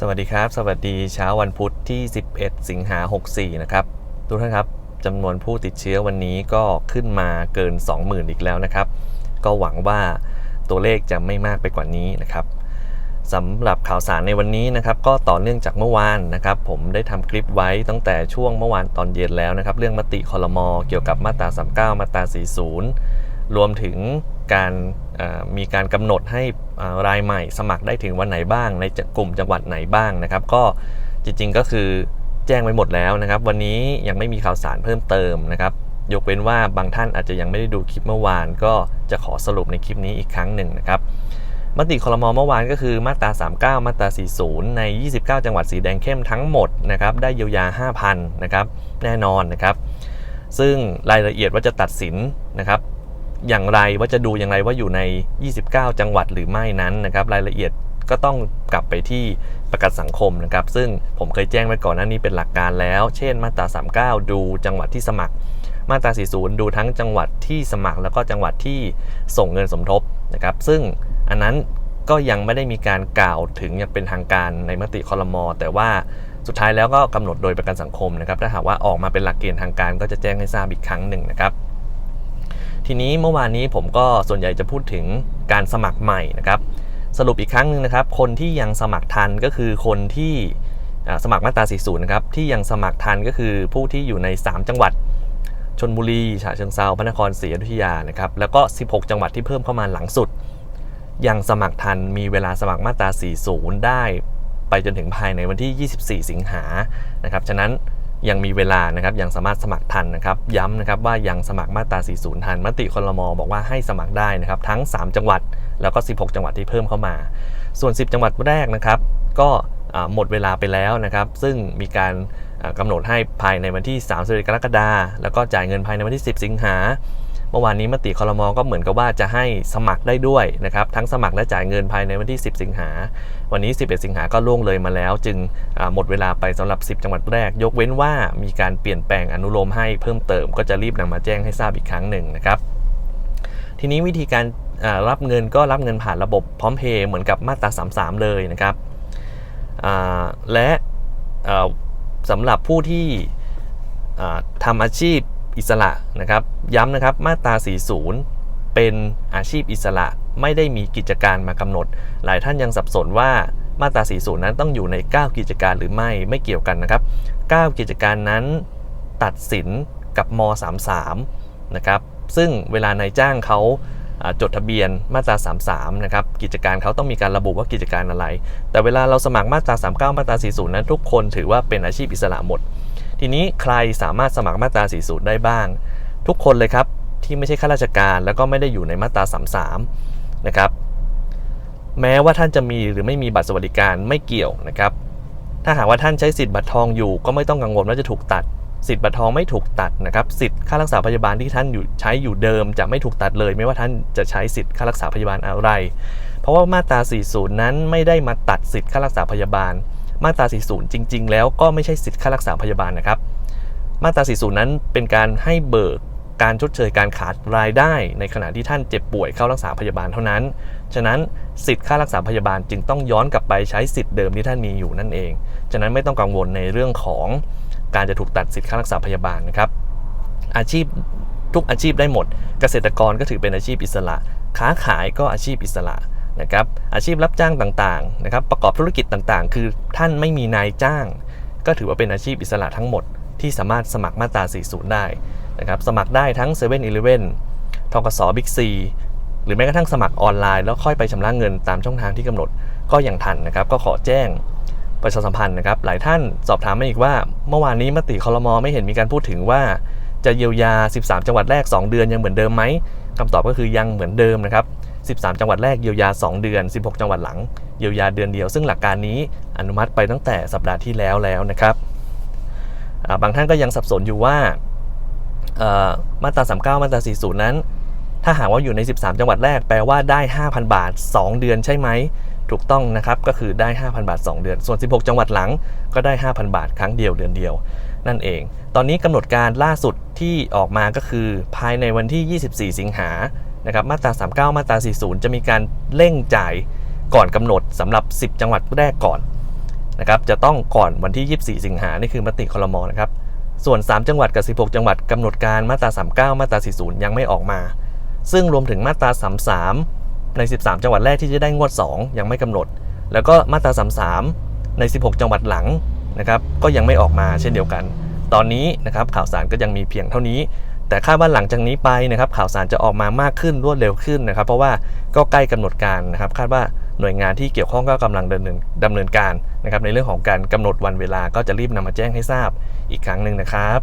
สวัสดีครับ สวัสดีเช้าวันพุธที่ 11 สิงหา 64 นะครับ ทุกท่านครับจำนวนผู้ติดเชื้อวันนี้ก็ขึ้นมาเกิน 20,000 อีกแล้วนะครับ ก็หวังว่าตัวเลขจะไม่มากไปกว่านี้นะครับสำหรับข่าวสารในวันนี้นะครับ ก็ต่อเนื่องจากเมื่อวานนะครับ ผมได้ทำคลิปไว้ตั้งแต่ช่วงเมื่อวานตอนเย็นแล้วนะครับ เรื่องมติคอรมอเกี่ยวกับมาตรา 39 มาตรา 40 รวมถึงการ มีการกำหนดให้รายใหม่สมัครได้ถึงวันไหนบ้าง ในกลุ่มจังหวัดไหนบ้างนะครับ ก็จริงๆก็คือแจ้งไว้หมดแล้วนะครับ วันนี้ยังไม่มีข่าวสารเพิ่มเติมนะครับ ยกเว้นว่าบางท่านอาจจะยังไม่ได้ดูคลิปเมื่อวาน ก็จะขอสรุปในคลิปนี้อีกครั้งหนึ่งนะครับมติคอรมอเมื่อวานก็คือมาตรา 39 มาตรา 40 ใน 29 จังหวัดสีแดงเข้มทั้งหมดนะครับ ได้เยียวยา 5,000 นะครับ แน่นอนนะครับ ซึ่งรายละเอียดว่าจะตัดสินนะครับ อย่างไรว่าจะดูอย่างไรว่าอยู่ใน 29 จังหวัดหรือไม่นั้นนะครับ รายละเอียดก็ต้องกลับไปที่ประกันสังคมนะครับ ซึ่งผมเคยแจ้งไว้ก่อนหน้านี้เป็นหลักการแล้ว เช่น มาตรา 39 ดูจังหวัดที่สมัคร มาตรา 40 ดูทั้งจังหวัดที่สมัคร แล้วก็จังหวัดที่ส่งเงินสมทบนะครับ ซึ่งอันนั้นก็ยังไม่ได้มีการกล่าวถึงอย่างเป็นทางการในมติคอรมอแต่ว่าสุดท้ายแล้วก็กำหนดโดยประกันสังคมนะครับ ถ้าหากว่าออกมาเป็นหลักเกณฑ์ทางการก็จะแจ้งให้ทราบอีกครั้งหนึ่งนะครับ ทีนี้เมื่อวานนี้ผมก็ส่วนใหญ่จะพูดถึงการสมัครใหม่นะครับ สรุปอีกครั้งหนึ่งนะครับ คนที่ยังสมัครทันก็คือคนที่สมัครมาตรา 40 นะครับ ที่ยังสมัครทันก็คือผู้ที่อยู่ใน 3 จังหวัดชนบุรีฉะเชิงเซาพระนครศรีอยุธยานะครับ แล้วก็ 16 จังหวัดที่เพิ่มเข้ามาหลังสุด ยังสมัครทันมีเวลาสมัครมาตรา 40 ได้ ไปจนถึงภายในวันที่ 24 สิงหานะครับ ฉะนั้น ยังมีเวลานะครับยังสามารถสมัครทันนะครับย้ำนะครับว่ายังสมัครมาตรา 40 ทัน มติคลมบอกว่าให้สมัครได้นะครับทั้ง 3 จังหวัดแล้วก็ 16 จังหวัดที่เพิ่มเข้ามา ส่วน 10 จังหวัดแรกนะครับก็หมดเวลาไปแล้วนะครับ ซึ่งมีการอ่ากำหนดให้ภายในวันที่31กรกฎาคมแล้วก็จ่ายเงินภายในวันที่ 10 สิงหา เมื่อวานนี้มติคอรมอก็เหมือนกับว่าจะให้สมัครได้ด้วยนะครับ ทั้งสมัครและจ่ายเงินภายในวันที่ 10 สิงหา วันนี้ 11 สิงหาก็ล่วงเลยมาแล้ว จึงหมดเวลาไปสำหรับ 10 จังหวัดแรก ยกเว้นว่ามีการเปลี่ยนแปลงอนุโลมให้เพิ่มเติม ก็จะรีบนำมาแจ้งให้ทราบอีกครั้งหนึ่งนะครับทีนี้วิธีการรับเงินก็รับเงินผ่านระบบพร้อมเพย์เหมือนกับมาตรา 33 เลยนะครับและสำหรับผู้ที่ทำอาชีพ อิสระนะครับ ย้ำนะครับมาตรา 40 เป็นอาชีพอิสระไม่ได้มีกิจการมากำหนด หลายท่านยังสับสนว่ามาตรา 40 นั้นต้องอยู่ใน 9 กิจการหรือไม่ไม่เกี่ยวกันนะครับ 9 กิจการนั้นตัดสินกับม 33 นะครับ ซึ่งเวลานายจ้างเขาอ่าจดทะเบียนมาตรา 33 นะครับ กิจการเขาต้องมีการระบุว่ากิจการอะไร แต่เวลาเราสมัครมาตรา 39 มาตรา 40 นั้นทุกคนถือว่าเป็นอาชีพอิสระหมด ทีนี้ใครสามารถสมัครมาตรา 40 ได้บ้าง ทุกคนเลยครับที่ไม่ใช่ข้าราชการแล้วก็ไม่ได้อยู่ในมาตรา 33 นะครับ แม้ว่าท่านจะมีหรือไม่มีบัตรสวัสดิการไม่เกี่ยวนะครับ ถ้าหากว่าท่านใช้สิทธิ์บัตรทองอยู่ ก็ไม่ต้องกังวลว่าจะถูกตัด สิทธิ์บัตรทองไม่ถูกตัดนะครับ สิทธิ์ค่ารักษาพยาบาลที่ท่านอยู่ใช้อยู่เดิมจะไม่ถูกตัดเลย ไม่ว่าท่านจะใช้สิทธิ์ค่ารักษาพยาบาลอะไร เพราะว่ามาตรา 40 นั้นไม่ได้มาตัดสิทธิ์ค่ารักษาพยาบาล มาตรา 40 จริง ๆ แล้วก็ไม่ใช่สิทธิ์ค่ารักษาพยาบาลนะครับ มาตรา 40 นั้นเป็นการให้เบิกการชดเชยการขาดรายได้ในขณะที่ท่านเจ็บป่วยเข้ารักษาพยาบาลเท่านั้น ฉะนั้นสิทธิ์ค่ารักษาพยาบาลจึงต้องย้อนกลับไปใช้สิทธิ์เดิมที่ท่านมีอยู่นั่นเอง ฉะนั้นไม่ต้องกังวลในเรื่องของการจะถูกตัดสิทธิ์ค่ารักษาพยาบาลนะครับ อาชีพทุกอาชีพได้หมด เกษตรกรก็ถือเป็นอาชีพอิสระ ค้าขายก็อาชีพอิสระ นะครับอาชีพรับจ้างต่างๆนะครับประกอบธุรกิจต่างๆ คือท่านไม่มีนายจ้าง ก็ถือว่าเป็นอาชีพอิสระทั้งหมด ที่สามารถสมัครมาตรา 40 ได้นะครับสมัครได้ทั้ง7 e เ e ่ e อทกสบิ๊กซีหรือแม้กระทั่งสมัครออนไลน์แล้วค่อยไปชำระเงินตามช่องทางที่กำหนดก็ยังทันนะครับ ก็ขอแจ้งประชาสัมพันธ์นะครับ หลายท่านสอบถามมาอีกว่า เมื่อวานนี้มติคอรมอไม่เห็นมีการพูดถึงว่า จะเยียวยา 13 จังหวัดแรก 2 เดือนยังเหมือนเดิมไหมคำตอบก็คือยังเหมือนเดิมนะครับ 13 จังหวัดแรกเยียวยา 2 เดือน 16 จังหวัดหลังเยียวยาเดือนเดียว ซึ่งหลักการนี้อนุมัติไปตั้งแต่สัปดาห์ที่แล้วแล้วนะครับบางท่านก็ยังสับสนอยู่ว่ามาตรา 39 มาตรา 40 นั้น ถ้าหากว่าอยู่ใน 13 จังหวัดแรกแปลว่าได้ 5,000 บาท 2 เดือนใช่ไหม ถูกต้องนะครับก็คือได้ 5,000 บาท 2 เดือน ส่วน 16 จังหวัดหลังก็ได้ 5,000 บาท ครั้งเดียวเดือนเดียว นั่นเอง ตอนนี้กำหนดการล่าสุดที่ออกมาก็คือ ภายในวันที่ 24 สิงหา นะครับมาตรา 39 มาตรา 40 จะมีการเร่งจ่ายก่อนกำหนดสำหรับ 10 จังหวัดแรกก่อนนะครับจะต้องก่อนวันที่ 24 สิงหานี่คือมติคลมนะครับส่วน 3 จังหวัดกับ 16 จังหวัดกำหนดการมาตรา 39 มาตรา 40 ยังไม่ออกมา ซึ่งรวมถึงมาตรา 33 ใน 13 จังหวัดแรกที่จะได้งวด 2 ยังไม่กำหนด แล้วก็มาตรา 33 ใน 16 จังหวัดหลังนะครับก็ยังไม่ออกมาเช่นเดียวกัน ตอนนี้นะครับข่าวสารก็ยังมีเพียงเท่านี้ แต่คาดว่าหลังจากนี้ไปนะครับข่าวสารจะออกมามากขึ้นรวดเร็วขึ้นนะครับ เพราะว่าก็ใกล้กำหนดการนะครับ คาดว่าหน่วยงานที่เกี่ยวข้องก็กำลังดำเนินดำเนินการนะครับ ในเรื่องของการกำหนดวันเวลาก็จะรีบนำมาแจ้งให้ทราบอีกครั้งหนึ่งนะครับ